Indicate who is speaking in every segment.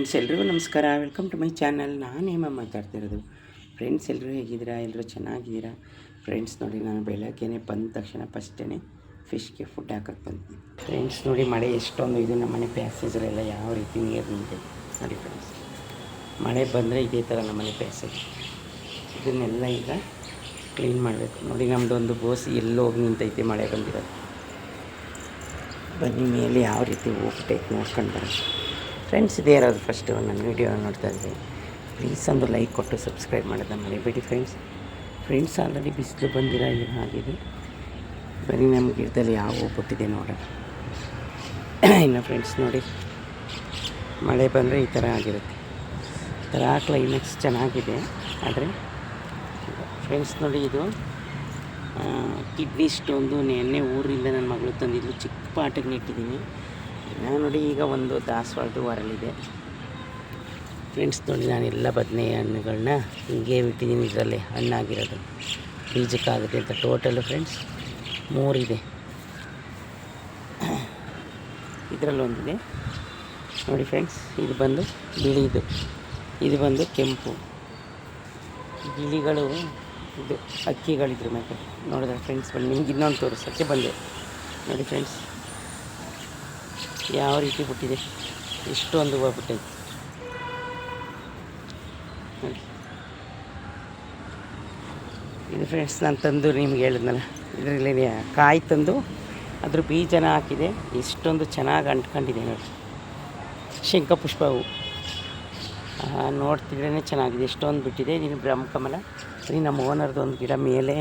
Speaker 1: Friends, ಎಲ್ರಿಗೂ ನಮಸ್ಕಾರ. Welcome to my channel. ನಾನು ಮಾತಾಡ್ತಿರೋದು ಫ್ರೆಂಡ್ಸ್ ಎಲ್ಲರೂ ಹೇಗಿದ್ದೀರಾ? ಎಲ್ಲರೂ ಚೆನ್ನಾಗಿದ್ದೀರಾ? ಫ್ರೆಂಡ್ಸ್, ನೋಡಿ, ನಾನು ಬೆಳಗ್ಗೆನೆ ಬಂದ ತಕ್ಷಣ ಫಸ್ಟೇ ಫಿಶ್ಗೆ ಫುಡ್ ಹಾಕಕ್ಕೆ ಬಂದಿದ್ದೀನಿ ಫ್ರೆಂಡ್ಸ್, ನೋಡಿ, ಮಳೆ ಎಷ್ಟೊಂದು ಇದು. ನಮ್ಮ ಮನೆ ಪ್ಯಾಸೇಜರೆಲ್ಲ ಯಾವ ರೀತಿ ನೀರು ನಿಂತಿದೆ. ನೋಡಿ, ಫ್ರೆಂಡ್ಸ್. ಮಳೆ ಬಂದರೆ ಇದೇ ಥರ ನಮ್ಮನೆ ಪ್ಯಾಸೇಜ್ ಇದನ್ನೆಲ್ಲ ಈಗ ಕ್ಲೀನ್ ಮಾಡಬೇಕು. ನೋಡಿ ನಮ್ಮದು ಒಂದು ಬೋಸಿ ಎಲ್ಲೋ ಹೋಗಿ ನಿಂತೈತೆ ಮಳೆ ಬಂದಿರೋದು. ಬನ್ನಿ, ಮೇಲೆ ಯಾವ ರೀತಿ ಹೋಗ್ಬಿಟ್ಟೈತೆ ನೋಡ್ಕೊಂಡು ಬರೋದು ಫ್ರೆಂಡ್ಸ್ ಇದೇ ಯಾರಾದರೂ ಫಸ್ಟು ನನ್ನ ವೀಡಿಯೋ ನೋಡ್ತಾ ಇದ್ದೀವಿ ಪ್ಲೀಸ್ ಒಂದು ಲೈಕ್ ಕೊಟ್ಟು ಸಬ್ಸ್ಕ್ರೈಬ್ ಮಾಡೋದನ್ನ ಮರಿಬೇಡಿ ಫ್ರೆಂಡ್ಸ್ ಫ್ರೆಂಡ್ಸ್ ಆಲ್ರೆಡಿ ಬಿಸಿಲು ಬಂದಿರ ಏನು ಆಗಿದೆ ಬರೀ ನಮ್ಮ ಗಿಡದಲ್ಲಿ ಯಾವ ಹೋಗ್ಬಿಟ್ಟಿದೆ ನೋಡೋಣ ಇನ್ನು ಫ್ರೆಂಡ್ಸ್ ನೋಡಿ, ಮಳೆ ಬಂದರೆ ಈ ಥರ ಆಗಿರುತ್ತೆ. ಈ ಥರ ಕ್ಲೈಮ್ಯಾಕ್ಸ್ ಚೆನ್ನಾಗಿದೆ. ಆದರೆ ಫ್ರೆಂಡ್ಸ್ ನೋಡಿ ಇದು ಕಿಡ್ನಿ ಸ್ಟೋನ್ದು ನೆನ್ನೆ ಊರಿಂದ ನನ್ನ ಮಗಳು ತಂದಿದ್ದು ಚಿಕ್ಕ ಪಾಟಿಗೆ ನೆಟ್ಟಿದ್ದೀನಿ ನಾನು ನೋಡಿ ಈಗ ಒಂದು ದಾಸವಾಳದ್ದು ಹೊರಲಿದೆ ಫ್ರೆಂಡ್ಸ್ ನೋಡಿ ನಾನು ಎಲ್ಲ ಬದನೆ ಹಣ್ಣುಗಳನ್ನ ಹಿಂಗೆ ಬಿಟ್ಟಿದ್ದೀನಿ ಇದರಲ್ಲಿ ಹಣ್ಣಾಗಿರೋದು. ಬೀಜಕ್ಕಾಗುತ್ತೆ ಅಂತ ಟೋಟಲು ಫ್ರೆಂಡ್ಸ್ ಮೂರಿದೆ. ಇದರಲ್ಲಿ ಒಂದಿದೆ ನೋಡಿ ಫ್ರೆಂಡ್ಸ್ ಇದು ಬಂದು ಬಿಳಿದು, ಇದು ಬಂದು ಕೆಂಪು. ಗಿಳಿಗಳು ಇದು ಅಕ್ಕಿಗಳಿದ್ರು ಮೇಲೆ ನೋಡಿದ್ರೆ ಫ್ರೆಂಡ್ಸ್ ಬಂದು ನಿಮ್ಗೆ ಇನ್ನೊಂದು ತೋರಿಸೋಕ್ಕೆ ಬಂದೆ. ನೋಡಿ ಫ್ರೆಂಡ್ಸ್ ಯಾವ ರೀತಿ ಬಿಟ್ಟಿದೆ ಇಷ್ಟೊಂದು ಹೂವು ಇದು ಫ್ರೆಂಡ್ಸ್ ನಾನು ತಂದು ನಿಮ್ಗೆ ಹೇಳಿದ್ನಲ್ಲ, ಇದರಲ್ಲಿ ಕಾಯಿ ತಂದು ಅದ್ರ ಬೀಜನ ಹಾಕಿದೆ. ಇಷ್ಟೊಂದು ಚೆನ್ನಾಗಿ ಅಂಟ್ಕೊಂಡಿದೆ ನೋಡಿ. ಶಂಖಪುಷ್ಪ ಹೂವು ನೋಡ್ತಿದ್ರೇ ಚೆನ್ನಾಗಿದೆ. ಎಷ್ಟೊಂದು ಬಿಟ್ಟಿದೆ. ನೀನು ಬ್ರಹ್ಮಕಮಲ ನೀನು ನಮ್ಮ ಓನರ್ದು ಒಂದು ಗಿಡ ಮೇಲೆ.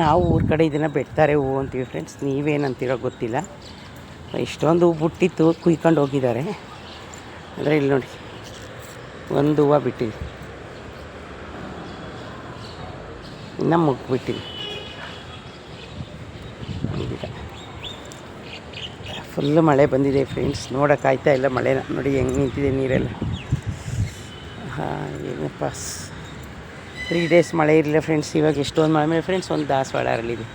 Speaker 1: ನಾವು ಊರ ಕಡೆ ಇದನ್ನು ಬೆಟ್ತಾರೆ ಹೂವು ಅಂತೀವಿ ಫ್ರೆಂಡ್ಸ್ ನೀವೇನಂತೀರೋ ಗೊತ್ತಿಲ್ಲ. ಇಷ್ಟೊಂದು ಬಿಟ್ಟಿತ್ತು ಕುಯ್ಕೊಂಡು ಹೋಗಿದ್ದಾರೆ. ಅಂದರೆ ಇಲ್ಲಿ ನೋಡಿ, ಒಂದು ಹೂವು ಬಿಟ್ಟಿದೆ. ಇನ್ನು ಮುಗ್ಬಿಟ್ಟಿದೆ. ಗಿಡ ಫುಲ್ಲು ಮಳೆ ಬಂದಿದೆ ಫ್ರೆಂಡ್ಸ್ ನೋಡೋಕ್ಕಾಯ್ತಾ ಇಲ್ಲ ಮಳೆನ ನೋಡಿ ಹೆಂಗೆ ನಿಂತಿದೆ ನೀರೆಲ್ಲ. ಹಾಂ ಏನಪ್ಪ? ತ್ರೀ ಡೇಸ್ ಮಳೆ ಇರಲಿಲ್ಲ ಫ್ರೆಂಡ್ಸ್ ಇವಾಗ ಎಷ್ಟೊಂದು ಮಳೆ. ಮೇಲೆ ಫ್ರೆಂಡ್ಸ್ ಒಂದು ದಾಸವಾಳ ಅರಳಿದೆ.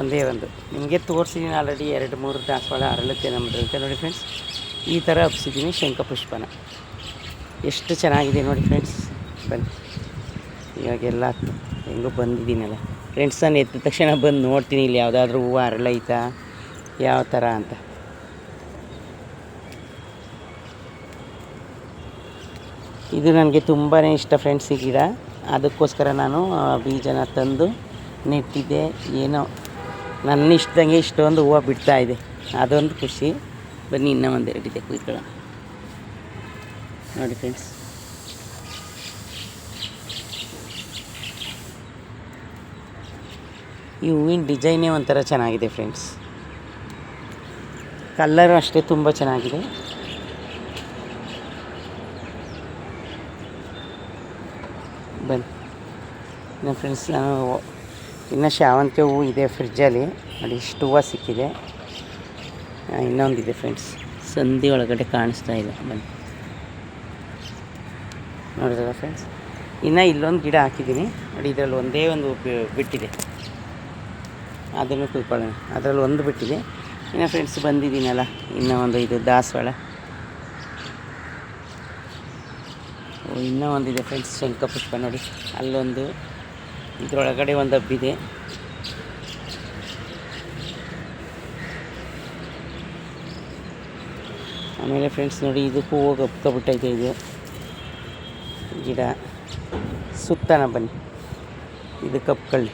Speaker 1: ಒಂದೇ ಒಂದು. ನಿಮಗೆ ತೋರಿಸಿದ್ದೀನಿ ಆಲ್ರೆಡಿ ಎರಡು ಮೂರು ದಾಸವಾಳ ಅರಳುತ್ತೆ ನಮ್ಮ ಅಂತ ನೋಡಿ ಫ್ರೆಂಡ್ಸ್ ಈ ಥರ ಹಬ್ಸಿದ್ದೀನಿ ಶಂಖಪುಷ್ಪನ ಎಷ್ಟು ಚೆನ್ನಾಗಿದೆ ನೋಡಿ ಫ್ರೆಂಡ್ಸ್ ಬನ್ನಿ. ಇವಾಗೆಲ್ಲ ಹೆಂಗೂ ಬಂದಿದ್ದೀನಲ್ಲ. ಫ್ರೆಂಡ್ಸ್ ನಾನು ಎದ್ದ ತಕ್ಷಣ ಬಂದು ನೋಡ್ತೀನಿ ಇಲ್ಲಿ ಯಾವುದಾದ್ರೂ ಹೂವು ಅರಳೈತಾ? ಯಾವ ಥರ ಅಂತ. ಇದು ನನಗೆ ತುಂಬಾ ಇಷ್ಟ ಫ್ರೆಂಡ್ಸ್ ಈ ಗಿಡ. ಅದಕ್ಕೋಸ್ಕರ ನಾನು ಬೀಜನ ತಂದು ನೆಟ್ಟಿದ್ದೆ. ಏನೋ ನನ್ನ ಇಷ್ಟದಂಗೆ ಇಷ್ಟೊಂದು ಹೂವು ಬಿಡ್ತಾ ಇದೆ. ಅದೊಂದು ಖುಷಿ. ಬನ್ನಿ, ಇನ್ನೂ ಒಂದು ಎರಡಿದೆ ಕುಯ್ಕೊಳ್ಳ ನೋಡಿ ಫ್ರೆಂಡ್ಸ್ ಈ ಹೂವಿನ ಡಿಸೈನೇ ಒಂಥರ ಚೆನ್ನಾಗಿದೆ ಫ್ರೆಂಡ್ಸ್ ಕಲ್ಲರು ಅಷ್ಟೇ ತುಂಬ ಚೆನ್ನಾಗಿದೆ. ಬನ್ನಿ. ನನ್ನ ಫ್ರೆಂಡ್ಸ್ ನಾನು ಇನ್ನು ಶಾವಂತಿ ಹೂವು ಇದೆ ಫ್ರಿಜ್ಜಲ್ಲಿ ನೋಡಿ ಇಷ್ಟು ಹೂವು ಸಿಕ್ಕಿದೆ. ಇನ್ನೊಂದಿದೆ ಫ್ರೆಂಡ್ಸ್ ಸಂಧಿ ಒಳಗಡೆ ಕಾಣಿಸ್ತಾ ಇದೆ. ಬನ್ನಿ. ನೋಡಿದ್ರಲ್ಲ ಫ್ರೆಂಡ್ಸ್ ಇನ್ನು ಇಲ್ಲೊಂದು ಗಿಡ ಹಾಕಿದ್ದೀನಿ. ನೋಡಿ ಇದರಲ್ಲಿ ಒಂದೇ ಒಂದು ಬಿಟ್ಟಿದೆ. ಅದನ್ನು ಕುಯ್ಕೊಳ್ಳೋಣ. ಅದರಲ್ಲಿ ಒಂದು ಬಿಟ್ಟಿದೆ. ಇನ್ನು ಫ್ರೆಂಡ್ಸ್ ಬಂದಿದ್ದೀನಲ್ಲ ಇನ್ನೂ ಒಂದು ಇದು ದಾಸವಾಳ. ಓ, ಇನ್ನೂ ಒಂದಿದೆ ಫ್ರೆಂಡ್ಸ್ ಶಂಕಪುಷ್ಪ ನೋಡಿ. ಅಲ್ಲೊಂದು ಇದರೊಳಗಡೆ ಒಂದು ಹಬ್ಬಿದೆ ಆಮೇಲೆ ಫ್ರೆಂಡ್ಸ್ ನೋಡಿ, ಇದಕ್ಕೂ ಹೋಗಿ ಹಬ್ಕೊಬಿಟ್ಟೈತೆ ಇದು. ಗಿಡ. ಸುತ್ತಾನ ಬನ್ನಿ. ಇದು ಕಪ್ಕೊಳ್ಳಿ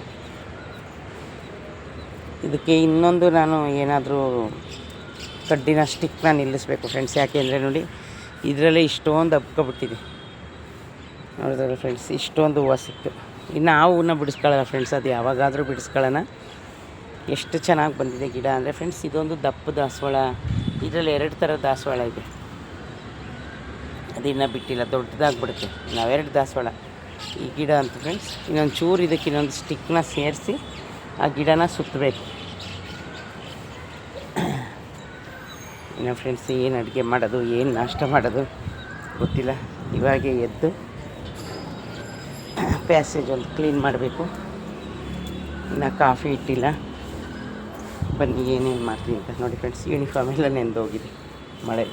Speaker 1: ಇದಕ್ಕೆ ಇನ್ನೊಂದು ನಾನು ಏನಾದರೂ ಕಡ್ಡಿನ ಸ್ಟಿಕ್ನ ನಿಲ್ಲಿಸ್ಬೇಕು ಫ್ರೆಂಡ್ಸ್ ಯಾಕೆಂದರೆ ನೋಡಿ, ಇದರಲ್ಲೇ ಇಷ್ಟೊಂದು ಹಬ್ಕೊಬಿಟ್ಟಿದೆ ನೋಡಿದ್ರೆ ಫ್ರೆಂಡ್ಸ್ ಇಷ್ಟೊಂದು ಹೂವು ಸಿಕ್ತು. ಇನ್ನು ಆ ಹೂವನ್ನ ಬಿಡಿಸ್ಕೊಳ್ಳೋಣ ಫ್ರೆಂಡ್ಸ್ ಅದು ಯಾವಾಗಾದರೂ ಬಿಡಿಸ್ಕೊಳ್ಳೋಣ. ಎಷ್ಟು ಚೆನ್ನಾಗಿ ಬಂದಿದೆ ಗಿಡ ಅಂದರೆ ಫ್ರೆಂಡ್ಸ್ ಇದೊಂದು ದಪ್ಪ ದಾಸವಾಳ. ಇದರಲ್ಲಿ ಎರಡು ಥರ ದಾಸವಾಳ ಇದೆ. ಅದಿನ್ನ ಬಿಟ್ಟಿಲ್ಲ ದೊಡ್ಡದಾಗಿ ಬಿಡುತ್ತೆ ನಾವೆರಡು ದಾಸವಾಳ. ಈ ಗಿಡ ಅಂತ ಫ್ರೆಂಡ್ಸ್ ಇನ್ನೊಂದು ಚೂರು ಇದಕ್ಕೆ ಇನ್ನೊಂದು ಸ್ಟಿಕ್ನ ಸೇರಿಸಿ ಆ ಗಿಡನ ಸುತ್ತಬೇಕು ಇನ್ನು ಫ್ರೆಂಡ್ಸ್ ಏನು ಅಡುಗೆ ಮಾಡೋದು, ಏನು ನಾಷ್ಟ ಮಾಡೋದು ಗೊತ್ತಿಲ್ಲ. ಇವಾಗೆ ಎದ್ದು ಪ್ಯಾಸೇಜ್ ಒಂದು ಕ್ಲೀನ್ ಮಾಡಬೇಕು. ಇನ್ನು ಕಾಫಿ ಇಟ್ಟಿಲ್ಲ. ಬನ್ನಿ, ಏನೇನು ಮಾಡ್ತೀನಿ ಅಂತ. ನೋಡಿ ಫ್ರೆಂಡ್ಸ್ ಯೂನಿಫಾರ್ಮ್ ಎಲ್ಲ ನೆಂದೋಗಿದೆ ಮಳೆ.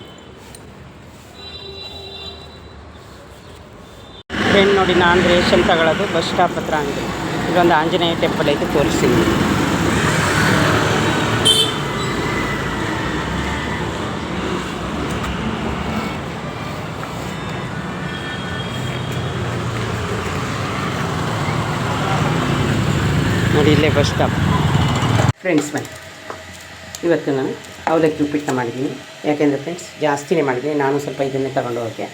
Speaker 1: ಫ್ರೆಂಡ್ ನೋಡಿ ನಾನು ರೇಷನ್ ತಗೊಳ್ಳೋದು ಬಸ್ ಸ್ಟಾಪ್ ಹತ್ರ ಅಂಗಡಿ. ಇದೊಂದು ಆಂಜನೇಯ ಟೆಂಪಲ್ ಐತೆ, ತೋರಿಸ್ತೀನಿ. ನೋಡಿ ಇಲ್ಲೇ ಬಸ್ ಸ್ಟಾಪ್ ಫ್ರೆಂಡ್ಸ್ ಬನ್ನಿ. ಇವತ್ತು ನಾನು ಅವಲಕ್ಕಿ ಉಪ್ಪಿಟ್ಟನ್ನ ಮಾಡಿದ್ದೀನಿ. ಯಾಕೆಂದರೆ ಫ್ರೆಂಡ್ಸ್ ಜಾಸ್ತಿನೇ ಮಾಡಿದ್ದೀನಿ. ನಾನು ಸ್ವಲ್ಪ ಇದನ್ನೇ ತಗೊಂಡು ಹೋಗೋಕ್ಕೆ.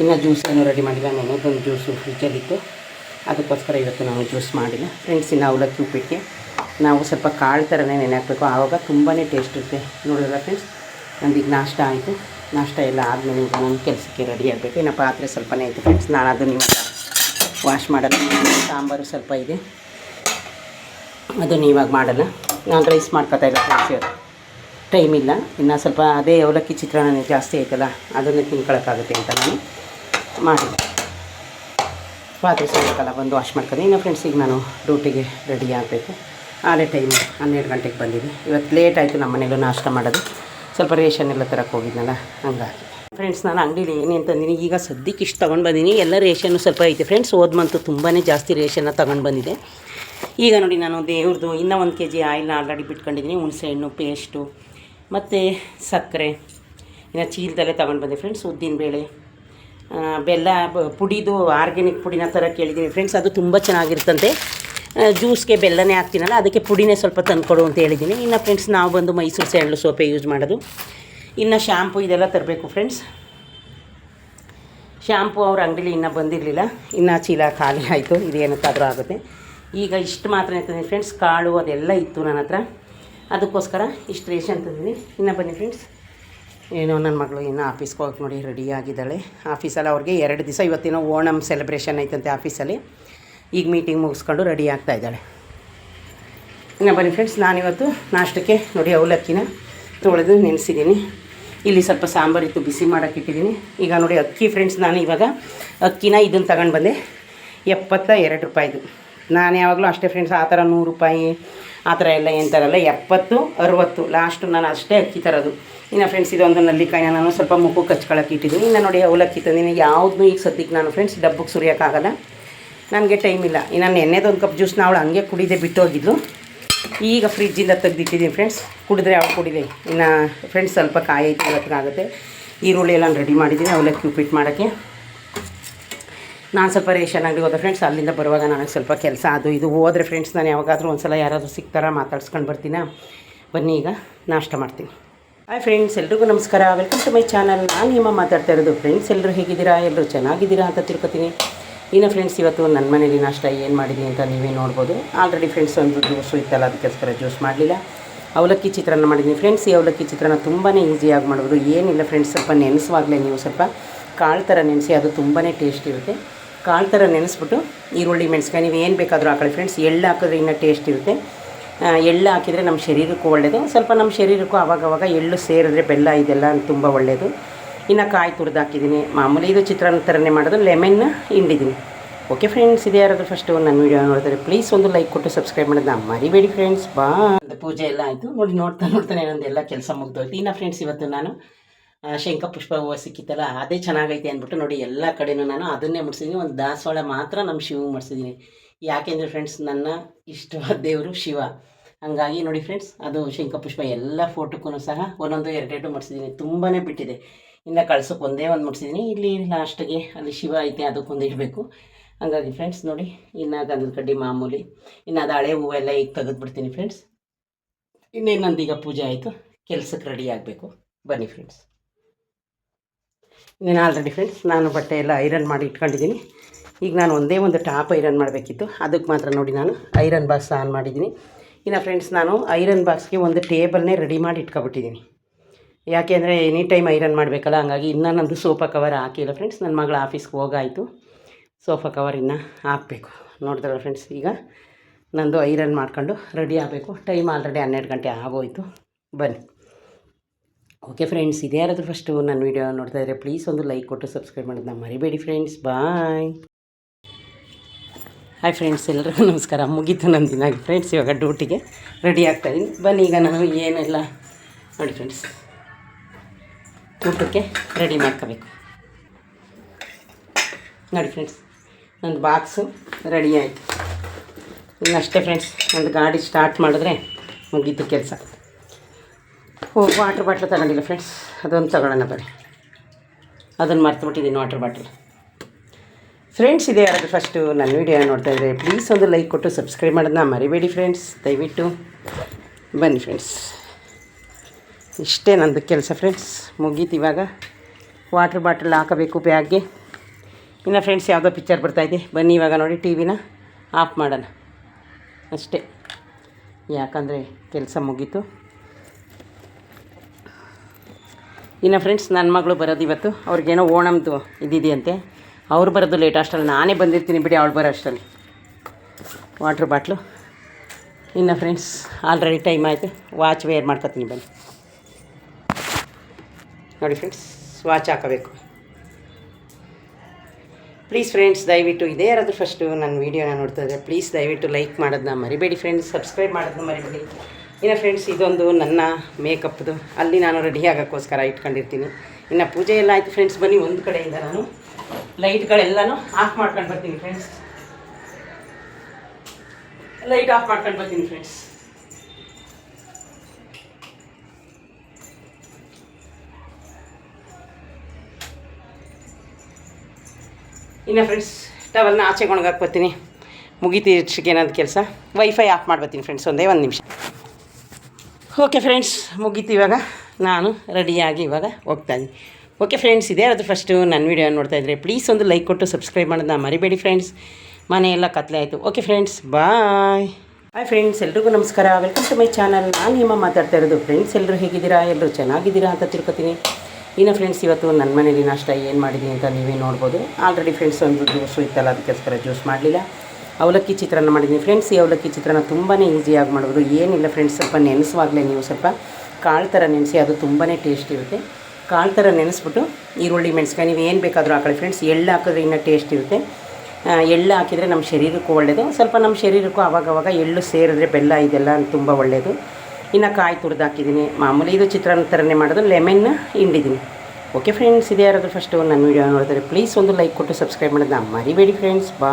Speaker 1: ಇನ್ನು ಜ್ಯೂಸ್ ಏನು ರೆಡಿ ಮಾಡಿಲ್ಲ. ನೆನೆದೊಂದು ಜ್ಯೂಸು ಫ್ರಿಜ್ಜಲ್ಲಿತ್ತು ಅದಕ್ಕೋಸ್ಕರ ಇವತ್ತು ನಾನು ಜ್ಯೂಸ್ ಮಾಡಿಲ್ಲ. ಫ್ರೆಂಡ್ಸ್ ಇನ್ನು ಅವಲಕ್ಕಿ ಉಪ್ಪಿಟ್ಟಿಗೆ ನಾವು ಸ್ವಲ್ಪ ಕಾಳು ಥರನೇ ನೆನೆ ಹಾಕಬೇಕು ಆವಾಗ ತುಂಬಾ ಟೇಸ್ಟ್ ಇರುತ್ತೆ. ನೋಡಿದ್ರೆ ಫ್ರೆಂಡ್ಸ್ ನಂದು ಈಗ ನಾಷ್ಟ ಆಯಿತು. ನಾಷ್ಟ ಎಲ್ಲ ಆದಮೇಲೆ ಈಗ ನಾನು ಕೆಲಸಕ್ಕೆ ರೆಡಿ ಆಗಬೇಕು. ಇನ್ನು ಪಾತ್ರೆ ಸ್ವಲ್ಪನೇ ಆಯಿತು ಫ್ರೆಂಡ್ಸ್ ನಾನು ಅದನ್ನು ಇವಾಗ ವಾಶ್ ಮಾಡಲ್ಲ. ಸಾಂಬಾರು ಸ್ವಲ್ಪ ಇದೆ. ಅದನ್ನು ಇವಾಗ ಮಾಡಲ್ಲ. ನಾನು ರೈಸ್ ಮಾಡ್ಕೊತಾ ಇಲ್ಲ ಫ್ರೆಂಡ್ಸ್ ಟೈಮ್ ಇಲ್ಲ. ಇನ್ನು ಸ್ವಲ್ಪ ಅದೇ ಅವಲಕ್ಕಿ ಚಿತ್ರಾನ್ನ ಜಾಸ್ತಿ ಐತಲ್ಲ, ಅದನ್ನು ತಿನ್ಕೊಳಕ್ಕಾಗುತ್ತೆ ಅಂತ ನಾನು ಮಾಡಿ ಪಾತ್ರೆ ಸಾಯಂಕಾಲ ಬಂದು ವಾಶ್ ಮಾಡ್ಕೊಂಡು, ಇನ್ನು ಫ್ರೆಂಡ್ಸಿಗೆ ನಾನು ಡ್ಯೂಟಿಗೆ ರೆಡಿ ಆಗಬೇಕು. ಆಲೇ ಟೈಮ್ ಹನ್ನೆರಡು ಗಂಟೆಗೆ ಬಂದಿದೆ. ಇವತ್ತು ಲೇಟ್ ಆಯಿತು ನಮ್ಮ ಮನೇಲೂ ನಾಷ್ಟ ಮಾಡೋದು. ಸ್ವಲ್ಪ ರೇಷನ್ ಎಲ್ಲ ತರಕ್ಕೆ ಹೋಗಿದ್ನಲ್ಲ, ಹಂಗಾಗಿ. ಫ್ರೆಂಡ್ಸ್ ನಾನು ಅಂಗಡಿಲಿ ಏನೇನು ಅಂತಂದಿನಿ ಈಗ ಸದ್ಯಕ್ಕೆ ಇಷ್ಟು ತೊಗೊಂಡು ಬಂದೀನಿ. ಎಲ್ಲ ರೇಷನ್ನು ಸ್ವಲ್ಪ ಐತೆ. ಫ್ರೆಂಡ್ಸ್ ಹೋದ ಮಂತು ತುಂಬಾ ಜಾಸ್ತಿ ರೇಷನ್ನ ತೊಗೊಂಡು ಬಂದಿದೆ. ಈಗ ನೋಡಿ ನಾನು ದೇವ್ರದ್ದು ಇನ್ನೂ ಒಂದು ಕೆ ಜಿ ಆಯಿಲ್ನ ಆಲ್ರೆಡಿ ಬಿಟ್ಕೊಂಡಿದ್ದೀನಿ ಹುಣಸೆಹಣ್ಣು ಪೇಸ್ಟು, ಮತ್ತು ಸಕ್ಕರೆ. ಇನ್ನು ಚೀಲದಲ್ಲೇ ತೊಗೊಂಡು ಬಂದೆ ಫ್ರೆಂಡ್ಸ್ ಉದ್ದಿನ ಬೇಳೆ. ಬೆಲ್ಲ ಪುಡಿದು ಆರ್ಗ್ಯಾನಿಕ್ ಪುಡಿನ ಥರ ಕೇಳಿದ್ದೀನಿ ಫ್ರೆಂಡ್ಸ್ ಅದು ತುಂಬ ಚೆನ್ನಾಗಿರ್ತಂತೆ. ಜ್ಯೂಸ್ಗೆ ಬೆಲ್ಲನೇ ಹಾಕ್ತೀನಲ್ಲ, ಅದಕ್ಕೆ ಪುಡಿನೇ ಸ್ವಲ್ಪ ತಂದುಕೊಡು ಅಂತ ಹೇಳಿದ್ದೀನಿ. ಇನ್ನು ಫ್ರೆಂಡ್ಸ್ ನಾವು ಬಂದು ಮೈಸೂರು ಸ್ಯಾಂಡ್ಲು ಸೋಪೆ ಯೂಸ್ ಮಾಡೋದು. ಇನ್ನು ಶ್ಯಾಂಪು ಇದೆಲ್ಲ ತರಬೇಕು ಫ್ರೆಂಡ್ಸ್ ಶ್ಯಾಂಪು ಅವ್ರ ಅಂಗಡೀಲಿ ಇನ್ನೂ ಬಂದಿರಲಿಲ್ಲ, ಇನ್ನು ಚೀಲ ಖಾಲಿ ಆಯಿತು, ಇದೇನಕ್ಕಾದರೂ ಆಗುತ್ತೆ. ಈಗ ಇಷ್ಟು ಮಾತ್ರ ತಂದಿದ್ದೀನಿ ಫ್ರೆಂಡ್ಸ್ ಕಾಳು ಅದೆಲ್ಲ ಇತ್ತು ನನ್ನ ಹತ್ರ. ಅದಕ್ಕೋಸ್ಕರ ಇಷ್ಟು ರೇಷನ್ ತಂದಿದ್ದೀನಿ. ಇನ್ನು ಬನ್ನಿ ಫ್ರೆಂಡ್ಸ್ ಏನೋ ನನ್ನ ಮಗಳು ಇನ್ನು ಆಫೀಸ್ಗೆ ಹೋಗಿ ನೋಡಿ ರೆಡಿ ಆಗಿದ್ದಾಳೆ. ಆಫೀಸಲ್ಲಿ ಅವ್ರಿಗೆ ಎರಡು ದಿವಸ ಇವತ್ತಿನ ಓಣಮ್ ಸೆಲೆಬ್ರೇಷನ್ ಐತಂತೆ ಆಫೀಸಲ್ಲಿ ಈಗ ಮೀಟಿಂಗ್ ಮುಗಿಸ್ಕೊಂಡು ರೆಡಿ ಆಗ್ತಾ ಇದ್ದಾಳೆ. ಇನ್ನು ಬನ್ನಿ ಫ್ರೆಂಡ್ಸ್ ನಾನಿವತ್ತು ನಾಷ್ಟಕ್ಕೆ ನೋಡಿ ಅವಲಕ್ಕಿನ ತೊಳೆದು ನೆನೆಸಿದ್ದೀನಿ. ಇಲ್ಲಿ ಸ್ವಲ್ಪ ಸಾಂಬಾರಿತ್ತು ಬಿಸಿ ಮಾಡೋಕ್ಕಿಟ್ಟಿದ್ದೀನಿ ಈಗ ನೋಡಿ ಅಕ್ಕಿ ಫ್ರೆಂಡ್ಸ್ ನಾನು ಇವಾಗ ಅಕ್ಕಿನ ಇದನ್ನು ತಗೊಂಡು ಬಂದೆ. ಎಪ್ಪತ್ತ ಎರಡು ರೂಪಾಯಿದು. ನಾನು ಯಾವಾಗಲೂ ಅಷ್ಟೇ ಫ್ರೆಂಡ್ಸ್ ಆ ಥರ ನೂರು ರೂಪಾಯಿ, ಆ ಥರ ಎಲ್ಲ, ಏನು ಎಪ್ಪತ್ತು, ಅರುವತ್ತು ಲಾಸ್ಟು ನಾನು ಅಷ್ಟೇ ಅಕ್ಕಿ ತರೋದು. ಇನ್ನು ಫ್ರೆಂಡ್ಸ್ ಇದೊಂದು ನಲ್ಲಿಕಾಯಿನ ನಾನು ಸ್ವಲ್ಪ ಮುಖಕ್ಕೆ ಹಚ್ಕೊಳಕ್ಕೆ ಇಟ್ಟಿದ್ದೀನಿ. ಇನ್ನು ನೋಡಿ, ಅವಲಕ್ಕಿ ತಂದಿನಿ. ಯಾವುದು ಈಗ ಸದ್ಯಕ್ಕೆ ನಾನು ಫ್ರೆಂಡ್ಸ್ ಡಬ್ಬಕ್ಕೆ ಸುರಿಯೋಕ್ಕಾಗಲ್ಲ. ನನಗೆ ಟೈಮ್ ಇಲ್ಲ. ಇನ್ನು ನೆನ್ನೆದೊಂದು ಕಪ್ ಜ್ಯೂಸ್ನ ಅವಳು ಹಂಗೆ ಕುಡಿದೆ ಬಿಟ್ಟು ಹೋಗಿದ್ಲು ಈಗ ಫ್ರಿಜ್ಜಿಂದ ತೆಗ್ದಿಟ್ಟಿದ್ದೀನಿ ಫ್ರೆಂಡ್ಸ್ ಕುಡಿದ್ರೆ ಅವಳು ಕುಡಿಲಿ. ಇನ್ನು ಫ್ರೆಂಡ್ಸ್ ಸ್ವಲ್ಪ ಕಾಯಿ ಐತೆ ಇವತ್ತಿಗಾಗುತ್ತೆ ಈರುಳ್ಳಿ ಎಲ್ಲ ರೆಡಿ ಮಾಡಿದ್ದೀನಿ, ಅವಲಕ್ಕಿ ಉಪ್ಪಿಟ್ಟು ಮಾಡೋಕ್ಕೆ. ನಾನು ಸ್ವಲ್ಪ ರೇಷನ್ ಅಂಗಡಿ ಹೋದೆ ಫ್ರೆಂಡ್ಸ್ ಅಲ್ಲಿಂದ ಬರುವಾಗ ನನಗೆ ಸ್ವಲ್ಪ ಕೆಲಸ ಅದು ಇದು ಹೋದರೆ ಫ್ರೆಂಡ್ಸ್ ನಾನು ಯಾವಾಗಾದರೂ ಒಂದು ಸಲ ಯಾರಾದರೂ ಸಿಗ್ತಾರ ಮಾತಾಡ್ಸ್ಕೊಂಡು ಬರ್ತೀನಾ? ಬನ್ನಿ ಈಗ, ನಾಷ್ಟ ಮಾಡ್ತೀನಿ. ಹಾಯ್ ಫ್ರೆಂಡ್ಸ್ ಎಲ್ರಿಗೂ ನಮಸ್ಕಾರ. ವೆಲ್ಕಮ್ ಟು ಮೈ ಚಾನಲ್ ನಾನು ನಿಮ್ಮ ಮಾತಾಡ್ತಾ ಇರೋದು ಫ್ರೆಂಡ್ಸ್ ಎಲ್ಲರೂ ಹೇಗಿದ್ದೀರಾ? ಎಲ್ಲರೂ ಚೆನ್ನಾಗಿದ್ದೀರಾ ಅಂತ ತಿಳ್ಕೊತೀನಿ. ಇನ್ನು ಫ್ರೆಂಡ್ಸ್ ಇವತ್ತು ನನ್ನ ಮನೇಲಿ ನಾಷ್ಟ ಏನು ಮಾಡಿದ್ದೀನಿ ಅಂತ ನೀವೇ ನೋಡ್ಬೋದು. ಆಲ್ರೆಡಿ ಫ್ರೆಂಡ್ಸ್ ಒಂದು ಜ್ಯೂಸು ಇತ್ತಲ್ಲ, ಅದಕ್ಕೋಸ್ಕರ ಜ್ಯೂಸ್ ಮಾಡಲಿಲ್ಲ. ಅವಲಕ್ಕಿ ಚಿತ್ರಾನ್ನ ಮಾಡಿದ್ದೀನಿ ಫ್ರೆಂಡ್ಸ್ ಈ ಅವಲಕ್ಕಿ ಚಿತ್ರಾನ್ನ ತುಂಬಾ ಈಸಿಯಾಗಿ ಮಾಡ್ಬೋದು. ಏನಿಲ್ಲ ಫ್ರೆಂಡ್ಸ್ ಸ್ವಲ್ಪ ನೆನೆಸುವಾಗಲೇ ನೀವು ಸ್ವಲ್ಪ ಕಾಳು ಥರ ನೆನೆಸಿ, ಅದು ತುಂಬಾ ಟೇಸ್ಟ್ ಇರುತ್ತೆ. ಕಾಳು ಥರ ನೆನೆಸ್ಬಿಟ್ಟು ಈರುಳ್ಳಿ ಮೆಣಸ್ಕಾಯಿ ನೀವು ಏನು ಬೇಕಾದರೂ ಹಾಕೊಳ್ಳಿ ಫ್ರೆಂಡ್ಸ್ ಎಳ್ಳು ಹಾಕಿದ್ರೆ ಇನ್ನೂ ಟೇಸ್ಟ್ ಇರುತ್ತೆ. ಎಳ್ಳು ಹಾಕಿದರೆ ನಮ್ಮ ಶರೀರಕ್ಕೂ ಒಳ್ಳೆಯದು ಸ್ವಲ್ಪ ನಮ್ಮ ಶರೀರಕ್ಕೂ ಆವಾಗವಾಗ ಎಳ್ಳು ಸೇರಿದ್ರೆ ಬೆಲ್ಲ ಇದೆಲ್ಲ ತುಂಬ ಒಳ್ಳೆಯದು ಇನ್ನು ಕಾಯಿ ತುರಿದು ಹಾಕಿದ್ದೀನಿ. ಮಾಮೂಲಿ ಇದು ಚಿತ್ರಾನ್ನ ಥರನೇ ಮಾಡೋದು. ಲೆಮನ್ನ ಹಿಂಡಿದ್ದೀನಿ. ಓಕೆ ಫ್ರೆಂಡ್ಸ್ ಇದೇ ಯಾರಾದರೂ ಫಸ್ಟು ನನ್ನ ವೀಡಿಯೋ ನೋಡಿದ್ರೆ ಪ್ಲೀಸ್ ಒಂದು ಲೈಕ್ ಕೊಟ್ಟು ಸಬ್ಸ್ಕ್ರೈಬ್ ಮಾಡೋದನ್ನ ಮರಿಬೇಡಿ ಫ್ರೆಂಡ್ಸ್ ಬಾ ಪೂಜೆ ಎಲ್ಲ ಆಯಿತು. ನೋಡಿ, ನೋಡ್ತಾ ನೋಡ್ತಾನೆ ನಂದೆಲ್ಲ ಕೆಲಸ ಮುಗ್ದೋಯ್ತು. ಇನ್ನು ಫ್ರೆಂಡ್ಸ್ ಇವತ್ತು ನಾನು ಆ, ಶಂಖ ಪುಷ್ಪ ಹೂವು ಸಿಕ್ಕಿತ್ತಲ್ಲ ಅದೇ ಚೆನ್ನಾಗೈತೆ ಅಂದ್ಬಿಟ್ಟು ನೋಡಿ ಎಲ್ಲ ಕಡೆನೂ ನಾನು ಅದನ್ನೇ ಮುಡಿಸಿದ್ದೀನಿ. ಒಂದು ದಾಸವಾಳ ಮಾತ್ರ ನಮ್ಮ ಶಿವ ಮುಡಿಸಿದ್ದೀನಿ. ಯಾಕೆಂದರೆ ಫ್ರೆಂಡ್ಸ್ ನನ್ನ ಇಷ್ಟವಾದ ದೇವರು ಶಿವ. ಹಂಗಾಗಿ ನೋಡಿ ಫ್ರೆಂಡ್ಸ್ ಅದು ಶಂಖಪುಷ್ಪ ಎಲ್ಲ ಫೋಟೋಕ್ಕೂ ಸಹ ಒಂದೊಂದು ಎರಡೆರಡು ಮುಡಿಸಿದ್ದೀನಿ. ತುಂಬಾ ಬಿಟ್ಟಿದೆ. ಇನ್ನು ಕಳ್ಸೋಕೆ ಒಂದೇ ಒಂದು ಮುಡಿಸಿದ್ದೀನಿ. ಇಲ್ಲಿ ಲಾಸ್ಟಿಗೆ ಅಲ್ಲಿ ಶಿವ ಐತೆ ಅದಕ್ಕೊಂದು ಇಡಬೇಕು. ಹಂಗಾಗಿ ಫ್ರೆಂಡ್ಸ್ ನೋಡಿ ಇನ್ನು ಗಂಧದ ಕಡ್ಡಿ ಮಾಮೂಲಿ ಇನ್ನು ಅದು ಹಳೆ ಹೂವೆಲ್ಲ ಈಗ ತೆಗೆದುಬಿಡ್ತೀನಿ ಫ್ರೆಂಡ್ಸ್ ಇನ್ನೇನು ಈಗ ಪೂಜೆ ಆಯಿತು. ಕೆಲಸಕ್ಕೆ ರೆಡಿ ಆಗಬೇಕು. ಬನ್ನಿ ಫ್ರೆಂಡ್ಸ್ ಇನ್ನೇನು ಆಲ್ರೆಡಿ ಫ್ರೆಂಡ್ಸ್ ನಾನು ಬಟ್ಟೆ ಎಲ್ಲ ಐರನ್ ಮಾಡಿ ಇಟ್ಕೊಂಡಿದ್ದೀನಿ. ಈಗ ನಾನು ಒಂದೇ ಒಂದು ಟಾಪ್ ಐರನ್ ಮಾಡಬೇಕಿತ್ತು. ಅದಕ್ಕೆ ಮಾತ್ರ ನೋಡಿ ನಾನು ಐರನ್ ಬಾಕ್ಸ್ ಆನ್ ಮಾಡಿದ್ದೀನಿ. ಇನ್ನು ಫ್ರೆಂಡ್ಸ್ ನಾನು ಐರನ್ ಬಾಕ್ಸ್ಗೆ ಒಂದು ಟೇಬಲ್ನೇ ರೆಡಿ ಮಾಡಿ ಇಟ್ಕೊಬಿಟ್ಟಿದ್ದೀನಿ. ಯಾಕೆ ಅಂದರೆ ಎನಿ ಟೈಮ್ ಐರನ್ ಮಾಡಬೇಕಲ್ಲ, ಹಂಗಾಗಿ ಇನ್ನೂ ನಂದು ಸೋಫಾ ಕವರ್ ಹಾಕಿಲ್ಲ ಫ್ರೆಂಡ್ಸ್ ನನ್ನ ಮಗಳ ಆಫೀಸ್ಗೆ ಹೋಗಾಯಿತು. ಸೋಫಾ ಕವರ್ ಇನ್ನೂ ಹಾಕಬೇಕು. ನೋಡಿದ್ರಲ್ಲ ಫ್ರೆಂಡ್ಸ್ ಈಗ ನಂದು ಐರನ್ ಮಾಡ್ಕೊಂಡು ರೆಡಿ ಆಗಬೇಕು. ಟೈಮ್ ಆಲ್ರೆಡಿ ಹನ್ನೆರಡು ಗಂಟೆ ಆಗೋಯಿತು. ಬನ್ನಿ. ಓಕೆ ಫ್ರೆಂಡ್ಸ್ ಇದೇ ಯಾರಾದರೂ ಫಸ್ಟು ನನ್ನ ವೀಡಿಯೋ ನೋಡ್ತಾ ಇದ್ದರೆ ಪ್ಲೀಸ್ ಒಂದು ಲೈಕ್ ಕೊಟ್ಟು ಸಬ್ಸ್ಕ್ರೈಬ್ ಮಾಡೋದನ್ನ ಮರಿಬೇಡಿ ಫ್ರೆಂಡ್ಸ್ ಬಾಯ್ ಹಾಯ್ ಫ್ರೆಂಡ್ಸ್ ಎಲ್ಲರಿಗೂ ನಮಸ್ಕಾರ. ಮುಗೀತು ನನ್ನ ದಿನ ಫ್ರೆಂಡ್ಸ್ ಇವಾಗ ಡ್ಯೂಟಿಗೆ ರೆಡಿ ಆಗ್ತಾ ಇದ್ದೀನಿ ಬನ್ನಿ, ಈಗ ನಾನು ಏನೆಲ್ಲ ನೋಡಿ ಫ್ರೆಂಡ್ಸ್ ಊಟಕ್ಕೆ ರೆಡಿ ಮಾಡ್ಕೋಬೇಕು. ನೋಡಿ ಫ್ರೆಂಡ್ಸ್ ನನ್ನ ಬಾಕ್ಸು ರೆಡಿ ಆಯಿತು. ಇನ್ನಷ್ಟೇ ಫ್ರೆಂಡ್ಸ್ ಒಂದು ಗಾಡಿ ಸ್ಟಾರ್ಟ್ ಮಾಡಿದ್ರೆ ಮುಗೀತು ಕೆಲಸ. ಓ ವಾಟ್ರ್ ಬಾಟ್ಲ್ ತಗೊಂಡಿಲ್ಲ ಫ್ರೆಂಡ್ಸ್ ಅದೊಂದು ತಗೊಳ್ಳೋಣ ಬರ್ರಿ ಅದನ್ನು ಮರ್ತುಬಿಟ್ಟಿದ್ದೀನಿ ವಾಟ್ರ್ ಬಾಟ್ಲ್ ಫ್ರೆಂಡ್ಸ್ ಇದೆ ಯಾರಾದರೂ ಫಸ್ಟು ನನ್ನ ವೀಡಿಯೋ ನೋಡ್ತಾ ಇದ್ದರೆ ಪ್ಲೀಸ್ ಒಂದು ಲೈಕ್ ಕೊಟ್ಟು ಸಬ್ಸ್ಕ್ರೈಬ್ ಮಾಡೋದನ್ನ ಮರಿಬೇಡಿ ಫ್ರೆಂಡ್ಸ್ ದಯವಿಟ್ಟು ಬನ್ನಿ ಫ್ರೆಂಡ್ಸ್ ಇಷ್ಟೇ ನಂದು ಕೆಲಸ ಫ್ರೆಂಡ್ಸ್ ಮುಗೀತು ಇವಾಗ. ವಾಟ್ರ್ ಬಾಟಲ್ ಹಾಕಬೇಕು ಬ್ಯಾಗ್ಗೆ. ಇನ್ನು ಫ್ರೆಂಡ್ಸ್ ಯಾವುದೋ ಪಿಕ್ಚರ್ ಬರ್ತಾಯಿದೆ ಬನ್ನಿ ಇವಾಗ ನೋಡಿ ಟಿ ವಿನ ಆಫ್ ಮಾಡೋಣ. ಅಷ್ಟೇ. ಯಾಕಂದರೆ ಕೆಲಸ ಮುಗೀತು. ಇನ್ನು ಫ್ರೆಂಡ್ಸ್ ನನ್ನ ಮಗಳು ಬರೋದು ಇವತ್ತು. ಅವ್ರಿಗೇನೋ ಓಣಮ್ದು ಇದಿದೆಯಂತೆ. ಅವ್ರು ಬರೋದು ಲೇಟ್ ಅಷ್ಟರಲ್ಲಿ ನಾನೇ ಬಂದಿರ್ತೀನಿ ಬಿಡಿ ಅವಳು ಬರೋ ಅಷ್ಟರಲ್ಲಿ ವಾಟ್ರ್ ಬಾಟ್ಲು ಇನ್ನು ಫ್ರೆಂಡ್ಸ್ ಆಲ್ರೆಡಿ ಟೈಮ್ ಆಯಿತು. ವಾಚ್ ವೇರ್ ಮಾಡ್ಕೊತೀನಿ ಬನ್ನಿ. ನೋಡಿ ಫ್ರೆಂಡ್ಸ್ ವಾಚ್ ಹಾಕಬೇಕು. ಪ್ಲೀಸ್ ಫ್ರೆಂಡ್ಸ್ ದಯವಿಟ್ಟು ಇದೇ ಯಾರಾದರೂ ಫಸ್ಟು ನನ್ನ ವೀಡಿಯೋನ ನೋಡ್ತಾ ಇದ್ದರೆ ಪ್ಲೀಸ್ ದಯವಿಟ್ಟು ಲೈಕ್ ಮಾಡೋದನ್ನ ಮರಿಬೇಡಿ ಫ್ರೆಂಡ್ಸ್ ಸಬ್ಸ್ಕ್ರೈಬ್ ಮಾಡೋದನ್ನ ಮರಿಬೇಡಿ. ಇನ್ನು ಫ್ರೆಂಡ್ಸ್ ಇದೊಂದು ನನ್ನ ಮೇಕಪ್ದು ಅಲ್ಲಿ ನಾನು ರೆಡಿ ಆಗೋಕ್ಕೋಸ್ಕರ ಇಟ್ಕೊಂಡಿರ್ತೀನಿ. ಇನ್ನು ಪೂಜೆ ಎಲ್ಲ ಆಯಿತು ಫ್ರೆಂಡ್ಸ್ ಬನ್ನಿ ಒಂದು ಕಡೆಯಿಂದ ನಾನು ಲೈಟ್ಗಳೆಲ್ಲನೂ ಆಫ್ ಮಾಡ್ಕೊಂಡು ಬರ್ತೀನಿ ಫ್ರೆಂಡ್ಸ್ ಲೈಟ್ ಆಫ್ ಮಾಡ್ಕೊಂಡು ಬರ್ತೀನಿ ಫ್ರೆಂಡ್ಸ್ ಇನ್ನು ಫ್ರೆಂಡ್ಸ್ ಟವಲ್ನ ಆಚೆಗೆ ಒಣಗಾಕ್ಬರ್ತೀನಿ ಬರ್ತೀನಿ. ಮುಗೀತಿ ಇಷ್ಟಕ್ಕೆ ಏನಾದ್ರು ಕೆಲಸ. ವೈಫೈ ಆಫ್ ಮಾಡ್ಬರ್ತೀನಿ ಫ್ರೆಂಡ್ಸ್ ಒಂದೇ ಒಂದು ನಿಮಿಷ. ಓಕೆ ಫ್ರೆಂಡ್ಸ್ ಮುಗೀತು ಇವಾಗ. ನಾನು ರೆಡಿಯಾಗಿ ಇವಾಗ ಹೋಗ್ತಾ ಇದ್ದೀನಿ. ಓಕೆ ಫ್ರೆಂಡ್ಸ್ ಇದೇ ಅದು ಫಸ್ಟು ನನ್ನ ವೀಡಿಯೋ ನೋಡ್ತಾ ಇದ್ದರೆ ಪ್ಲೀಸ್ ಒಂದು ಲೈಕ್ ಕೊಟ್ಟು ಸಬ್ಸ್ಕ್ರೈಬ್ ಮಾಡೋದನ್ನ ಮರಿಬೇಡಿ ಫ್ರೆಂಡ್ಸ್ ಮನೆಯೆಲ್ಲ ಕತ್ಲೆ ಆಯಿತು. Okay friends bye hi friends ಎಲ್ರಿಗೂ ನಮಸ್ಕಾರ. ವೆಲ್ಕಮ್ ಟು ಮೈ ಚಾನಲ್ ನಾನು ನಿಮ್ಮ ಮಾತಾಡ್ತಾ ಇರೋದು ಫ್ರೆಂಡ್ಸ್ ಎಲ್ಲರೂ ಹೇಗಿದ್ದೀರಾ? ಎಲ್ಲರೂ ಚೆನ್ನಾಗಿದ್ದೀರಾ ಅಂತ ತಿಳ್ಕೊತೀನಿ. ಇನ್ನು ಫ್ರೆಂಡ್ಸ್ ಇವತ್ತು ನನ್ನ ಮನೇಲಿ ನಾಷ್ಟ ಏನು ಮಾಡಿದ್ದೀನಿ ಅಂತ ನೀವೇ ನೋಡ್ಬೋದು. ಆಲ್ರೆಡಿ ಫ್ರೆಂಡ್ಸ್ ಒಂದು ಜ್ಯೂಸು ಇತ್ತಲ್ಲ, ಅದಕ್ಕೋಸ್ಕರ ಜ್ಯೂಸ್ ಮಾಡಲಿಲ್ಲ. ಅವಲಕ್ಕಿ ಚಿತ್ರಾನ್ನ ಮಾಡಿದ್ದೀನಿ. ಫ್ರೆಂಡ್ಸ್ ಈ ಅವಲಕ್ಕಿ ಚಿತ್ರಾನ್ನ ತುಂಬಾ ಈಸಿಯಾಗಿ ಮಾಡ್ಬೋದು ಏನಿಲ್ಲ ಫ್ರೆಂಡ್ಸ್ ಸ್ವಲ್ಪ ನೆನೆಸುವಾಗಲೇ ನೀವು ಸ್ವಲ್ಪ ಕಾಳು ಥರ ನೆನೆಸಿ, ಅದು ತುಂಬಾ ಟೇಸ್ಟ್ ಇರುತ್ತೆ. ಕಾಳು ಥರ ನೆನೆಸ್ಬಿಟ್ಟು ಈರುಳ್ಳಿ ಮೆಣಸ್ಕಾಯಿ ನೀವು ಏನು ಬೇಕಾದರೂ ಹಾಕೊಳ್ಳಿ ಫ್ರೆಂಡ್ಸ್ ಎಳ್ಳು ಹಾಕಿದ್ರೆ ಇನ್ನೂ ಟೇಸ್ಟ್ ಇರುತ್ತೆ. ಎಳ್ಳು ಹಾಕಿದರೆ ನಮ್ಮ ಶರೀರಕ್ಕೂ ಒಳ್ಳೆಯದು ಸ್ವಲ್ಪ ನಮ್ಮ ಶರೀರಕ್ಕೂ ಆವಾಗವಾಗ ಎಳ್ಳು ಸೇರಿದ್ರೆ ಬೆಲ್ಲ ಇದೆಲ್ಲ ತುಂಬ ಒಳ್ಳೆಯದು ಇನ್ನು ಕಾಯಿ ತುರಿದು ಹಾಕಿದ್ದೀನಿ. ಮಾಮೂಲಿ ಇದು ಚಿತ್ರಾನ್ನ ಥರನೇ ಮಾಡೋದು. ಲೆಮನ್ನ ಹಿಂಡಿದ್ದೀನಿ. ಓಕೆ ಫ್ರೆಂಡ್ಸ್ ಇದು ಯಾರಾದರೂ ಫಸ್ಟು ನನ್ನ ವೀಡಿಯೋ ನೋಡಿದ್ರೆ ಪ್ಲೀಸ್ ಒಂದು ಲೈಕ್ ಕೊಟ್ಟು ಸಬ್ಸ್ಕ್ರೈಬ್ ಮಾಡೋದನ್ನ ಮರಿಬೇಡಿ ಫ್ರೆಂಡ್ಸ್ ಬಾ